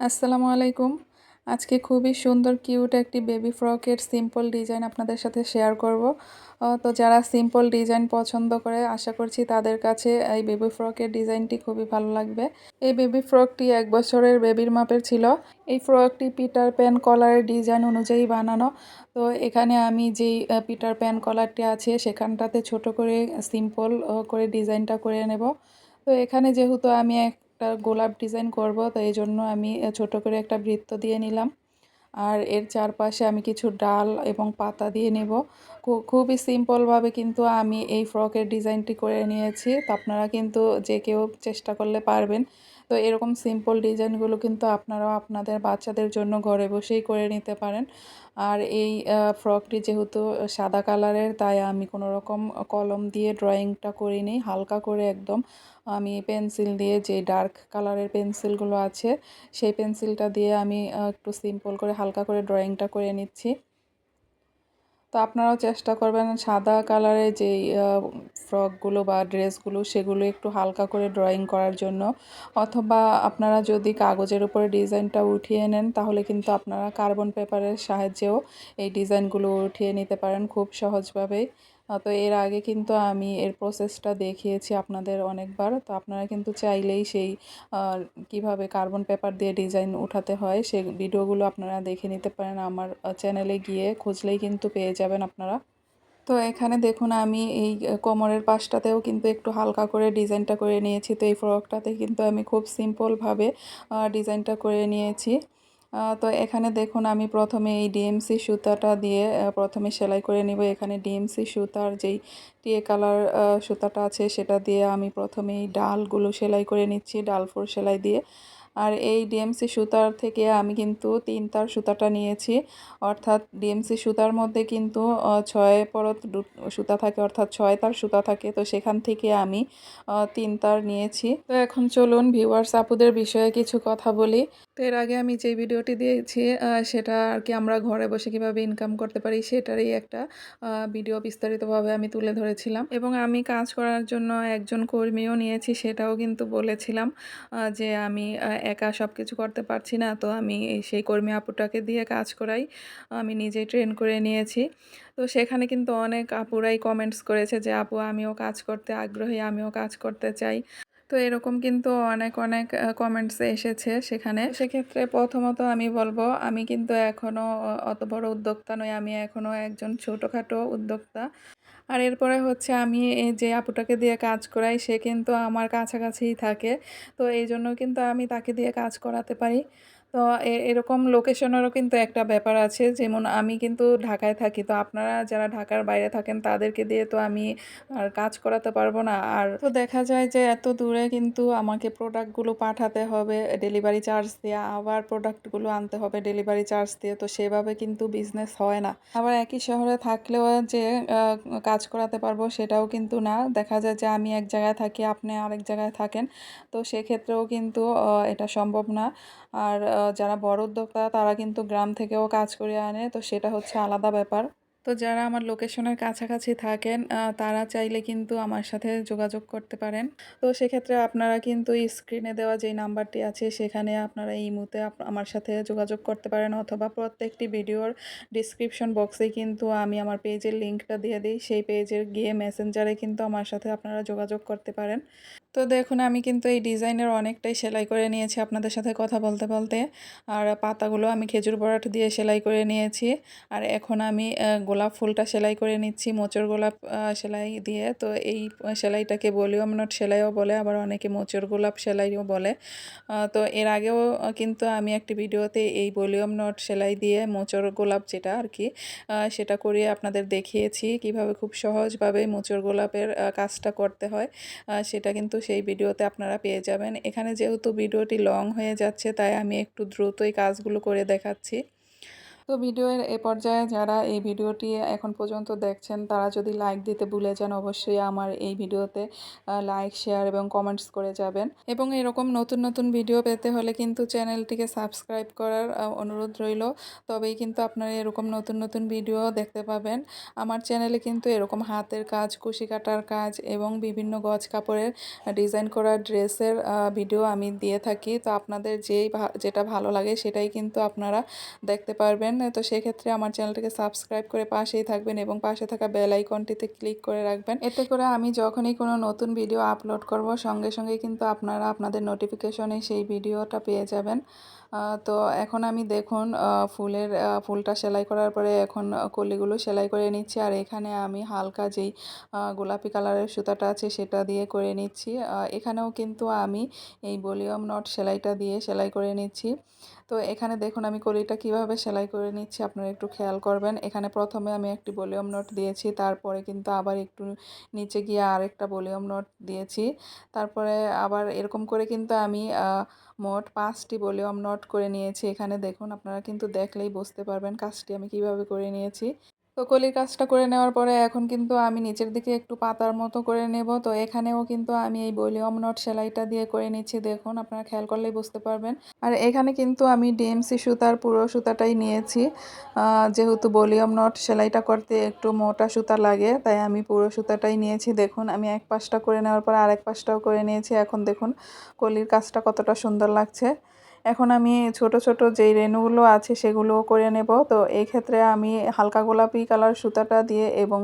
আসসালামু আলাইকুম। আজকে খুবই সুন্দর, কিউট একটি বেবি ফ্রকের সিম্পল ডিজাইন আপনাদের সাথে শেয়ার করব। তো যারা সিম্পল ডিজাইন পছন্দ করে, আশা করছি তাদের কাছে এই বেবি ফ্রকের ডিজাইনটি খুবই ভালো লাগবে। এই বেবি ফ্রকটি এক বছরের বেবির মাপের ছিল। এই ফ্রকটি পিটার প্যান কলারের ডিজাইন অনুযায়ী বানানো। তো এখানে আমি যেই পিটার প্যান কলারটি আছে, সেখানটাতে ছোট করে সিম্পল করে ডিজাইনটা করে নেব। তো এখানে যেহেতু আমি একটা গোলাপ ডিজাইন করব তো এই জন্য আমি ছোট করে একটা বৃত্ত দিয়ে নিলাম। আর এর চারপাশে আমি কিছু ডাল এবং পাতা দিয়ে নেব। খুবই সিম্পলভাবে কিন্তু আমি এই ফ্রকের ডিজাইনটি করে নিয়েছি। তো আপনারা কিন্তু যে কেউ চেষ্টা করলে পারবেন। তো এরকম সিম্পল ডিজাইনগুলো কিন্তু আপনারাও আপনাদের বাচ্চাদের জন্য ঘরে বসেই করে নিতে পারেন। আর এই ফ্রকটি যেহেতু সাদা কালারের তাই আমি কোনো রকম কলম দিয়ে ড্রয়িংটা করিনি, হালকা করে একদম। আমি পেন্সিল দিয়ে যে ডার্ক কালারের পেন্সিলগুলো আছে, সেই পেন্সিলটা দিয়ে আমি একটু সিম্পল করে হালকা করে ড্রয়িংটা করে নিচ্ছি। তো আপনারাও চেষ্টা করবেন সাদা কালারের যে ফ্রকগুলো বা ড্রেসগুলো সেগুলো একটু হালকা করে ড্রয়িং করার জন্য। অথবা আপনারা যদি কাগজের উপরে ডিজাইনটা উঠিয়ে নেন, তাহলে কিন্তু আপনারা কার্বন পেপারের সাহায্যেও এই ডিজাইনগুলো উঠিয়ে নিতে পারেন খুব সহজভাবেই তো এর আগে কিন্তু আমি এর প্রসেসটা দেখিয়েছি আপনাদের অনেকবার। তো আপনারা কিন্তু চাইলেই সেই কীভাবে কার্বন পেপার দিয়ে ডিজাইন উঠাতে হয় সেই ভিডিওগুলো আপনারা দেখে নিতে পারেন আমার চ্যানেলে গিয়ে। খুঁজলেই কিন্তু পেয়ে যাবেন আপনারা। তো এখানে দেখুন আমি এই কোমরের পাশটাতেও কিন্তু একটু হালকা করে ডিজাইনটা করে নিয়েছি। তো এই ফ্রকটাতে কিন্তু আমি খুব সিম্পলভাবে ডিজাইনটা করে নিয়েছি। তো এখানে দেখুন আমি প্রথমে এই ডিএমসি সুতাটা দিয়ে প্রথমে সেলাই করে নিব। এখানে ডিএমসি সুতার যেই টিয়ে কালার সুতাটা আছে সেটা দিয়ে আমি প্রথমে এই ডালগুলো সেলাই করে নিচ্ছি ডালফোর সেলাই দিয়ে। আর এই ডিএমসি সুতার থেকে আমি কিন্তু তিন তার সুতাটা নিয়েছি। অর্থাৎ ডিএমসি সুতার মধ্যে কিন্তু ছয় পরত সুতা থাকে, অর্থাৎ ছয় তার সুতা থাকে। তো সেখান থেকে আমি তিন তার নিয়েছি। তো এখন চলুন ভিউয়ার্স আপুদের বিষয়ে কিছু কথা বলি। তো এর আগে আমি যে ভিডিওটি দিয়েছি সেটা আর কি আমরা ঘরে বসে কীভাবে ইনকাম করতে পারি, সেটারই একটা ভিডিও বিস্তারিতভাবে আমি তুলে ধরেছিলাম। এবং আমি কাজ করার জন্য একজন কর্মীও নিয়েছি, সেটাও কিন্তু বলেছিলাম যে আমি একা সব কিছু করতে পারছি না। তো আমি সেই কর্মী আপুটাকে দিয়ে কাজ করাই। আমি নিজে ট্রেন করে নিয়েছি। তো সেখানে কিন্তু অনেক আপুরাই কমেন্টস করেছে যে, আপু, আমিও কাজ করতে আগ্রহী, আমিও কাজ করতে চাই। তো এরকম কিন্তু অনেক অনেক কমেন্টস এসেছে সেখানে। সেক্ষেত্রে প্রথমত আমি বলব, আমি কিন্তু এখনও অত বড় উদ্যোক্তা নই, আমি এখনও একজন ছোটোখাটো উদ্যোক্তা। আর এরপরে হচ্ছে আমি যে আপুটাকে দিয়ে কাজ করাই, সে কিন্তু আমার কাছাকাছিই থাকে। তো এই জন্য কিন্তু আমি তাকে দিয়ে কাজ করাতে পারি। তো এরকম লোকেশনেরও কিন্তু একটা ব্যাপার আছে। যেমন আমি কিন্তু ঢাকায় থাকি, তো আপনারা যারা ঢাকার বাইরে থাকেন, তাদেরকে দিয়ে তো আমি আর কাজ করাতে পারব না। আর তো দেখা যায় যে এত দূরে কিন্তু আমাকে প্রোডাক্টগুলো পাঠাতে হবে ডেলিভারি চার্জ দিয়ে আবার প্রোডাক্টগুলো আনতে হবে ডেলিভারি চার্জ দিয়ে। তো সেভাবে কিন্তু বিজনেস হয় না। আবার একই শহরে থাকলেও যে কাজ করাতে পারব সেটাও কিন্তু না। দেখা যায় যে আমি এক জায়গায় থাকি, আপনি আরেক জায়গায় থাকেন, তো সেক্ষেত্রেও কিন্তু এটা সম্ভব না। আর যারা বড় উদ্যোক্তা, তারা কিন্তু গ্রাম থেকেও কাজ করে আনে। তো সেটা হচ্ছে আলাদা ব্যাপার। তো যারা আমার লোকেশনের কাছাকাছি থাকেন তারা চাইলে কিন্তু আমার সাথে যোগাযোগ করতে পারেন। তো সেক্ষেত্রে আপনারা কিন্তু স্ক্রিনে দেওয়া যে নাম্বারটি আছে, সেখানে আপনারা এই মুহূর্তে আমার সাথে যোগাযোগ করতে পারেন। অথবা প্রত্যেকটি ভিডিওর ডিসক্রিপশন বক্সে কিন্তু আমি আমার পেজের লিঙ্কটা দিয়ে দিই। সেই পেজের গিয়ে মেসেঞ্জারে কিন্তু আমার সাথে আপনারা যোগাযোগ করতে পারেন। তো দেখুন, আমি কিন্তু এই ডিজাইনের অনেকটাই সেলাই করে নিয়েছি আপনাদের সাথে কথা বলতে বলতে। আর পাতাগুলো আমি খেজুর বড়াট দিয়ে সেলাই করে নিয়েছি। আর এখন আমি গোলাপ ফুলটা সেলাই করে নিচ্ছি মোচর গোলাপ সেলাই দিয়ে। তো এই সেলাইটাকে ভলিউম নট সেলাইও বলে, আবার অনেকে মোচর গোলাপ সেলাইও বলে। তো এর আগেও কিন্তু আমি একটি ভিডিওতে এই ভলিউম নট সেলাই দিয়ে মোচর গোলাপ যেটা আর কি সেটা করিয়ে আপনাদের দেখিয়েছি কীভাবে খুব সহজভাবে মোচর গোলাপের কাজটা করতে হয়। সেটা কিন্তু সেই ভিডিওতে আপনারা পেয়ে যাবেন। এখানে যেহেতু ভিডিওটি লং হয়ে যাচ্ছে, তাই আমি একটু দ্রুতই কাজগুলো করে দেখাচ্ছি। তো ভিডিওর এ পর্যায়ে যারা এই ভিডিওটি এখন পর্যন্ত দেখছেন, তারা যদি লাইক দিতে ভুলে যান, অবশ্যই আমার এই ভিডিওতে লাইক শেয়ার এবং কমেন্টস করে যাবেন। এবং এরকম নতুন নতুন ভিডিও পেতে হলে কিন্তু চ্যানেলটিকে সাবস্ক্রাইব করার অনুরোধ রইল। তবেই কিন্তু আপনারা এরকম নতুন নতুন ভিডিও দেখতে পাবেন। আমার চ্যানেলে কিন্তু এরকম হাতের কাজ, কুশি কাটার কাজ এবং বিভিন্ন গজ কাপড়ের ডিজাইন করা ড্রেসের ভিডিও আমি দিয়ে থাকি। তো আপনাদের যেই যেটা ভালো লাগে সেটাই কিন্তু আপনারা দেখতে পারবেন। তো সেক্ষেত্রে আমার চ্যানেলটাকে সাবস্ক্রাইব করে পাশেই থাকবেন এবং পাশে থাকা বেল আইকনটিতে ক্লিক করে রাখবেন। এতে করে আমি যখনই কোনো নতুন ভিডিও আপলোড করব, সঙ্গে সঙ্গে কিন্তু আপনারা আপনাদের নোটিফিকেশনে সেই ভিডিওটা পেয়ে যাবেন। তো এখন আমি দেখুন ফুলের ফুলটা সেলাই করার পরে এখন কলিগুলো সেলাই করে নিচ্ছি। আর এখানে আমি হালকা যেই গোলাপি কালারের সুতাটা আছে সেটা দিয়ে করে নিচ্ছি। এখানেও কিন্তু আমি এই ভলিউম নট সেলাইটা দিয়ে সেলাই করে নিচ্ছি। তো এখানে দেখুন, আমি কলিটা কীভাবে সেলাই করে নিচ্ছি আপনারা একটু খেয়াল করবেন। এখানে প্রথমে আমি একটি ভলিউম নট দিয়েছি, তারপরে কিন্তু আবার একটু নিচে গিয়ে আরেকটা ভলিউম নট দিয়েছি। তারপরে আবার এরকম করে কিন্তু আমি মোট পাঁচটি ভলিউম নোট করে নিয়েছি এখানে। দেখুন, আপনারা কিন্তু দেখলেই বুঝতে পারবেন কাজটি আমি কীভাবে করে নিয়েছি। তো কলির কাজটা করে নেওয়ার পরে এখন কিন্তু আমি নিচের দিকে একটু পাতার মতো করে নেব। তো এখানেও কিন্তু আমি এই ভলিউম নট সেলাইটা দিয়ে করে নিচ্ছি। দেখুন, আপনারা খেয়াল করলেই বুঝতে পারবেন। আর এখানে কিন্তু আমি ডিএমসি সুতার, পুরো সুতাটাই নিয়েছি। যেহেতু ভলিউম নট সেলাইটা করতে একটু মোটা সুতা লাগে, তাই আমি পুরো সুতাটাই নিয়েছি। দেখুন, আমি এক পাশটা করে নেওয়ার পর আরেক পাশটাও করে নিয়েছি। এখন দেখুন, কলির কাজটা কতটা সুন্দর লাগছে। এখন আমি ছোট ছোট যেই রেণুগুলো আছে সেগুলোও করে নেব। তো এই ক্ষেত্রে আমি হালকা গোলাপি কালার সুতাটা দিয়ে এবং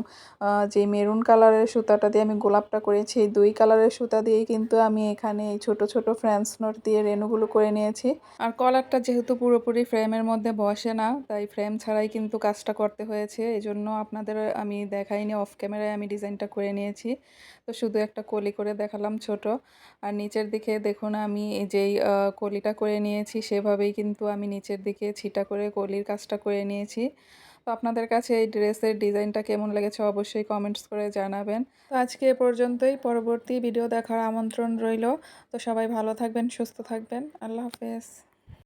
যে মেরুন কালারের সুতাটা দিয়ে আমি গোলাপটা করেছি দুই কালারের সুতা দিয়েই কিন্তু আমি এখানে এই ছোট ছোট ফ্রেন্স নোট দিয়ে রেণুগুলো করে নিয়েছি। আর কলারটা যেহেতু পুরোপুরি ফ্রেমের মধ্যে বসে না, তাই ফ্রেম ছাড়াই কিন্তু কাজটা করতে হয়েছে। এই জন্য আপনাদের আমি দেখাইনি, অফ ক্যামেরায় আমি ডিজাইনটা করে নিয়েছি। তো শুধু একটা কলি করে দেখালাম ছোট। আর নিচের দিকে দেখুন আমি যেই কলিটা করে নিয়েছি সেভাবেই কিন্তু আমি নিচের দিকে ছিটা করে কলির কাজটা করে নিয়েছি। তো আপনাদের কাছে এই ড্রেসের ডিজাইনটা কেমন লেগেছে অবশ্যই কমেন্টস করে জানাবেন। তো আজকে এ পর্যন্তই, পরবর্তী ভিডিও দেখার আমন্ত্রণ রইল। তো সবাই ভালো থাকবেন, সুস্থ থাকবেন। আল্লাহ হাফেজ।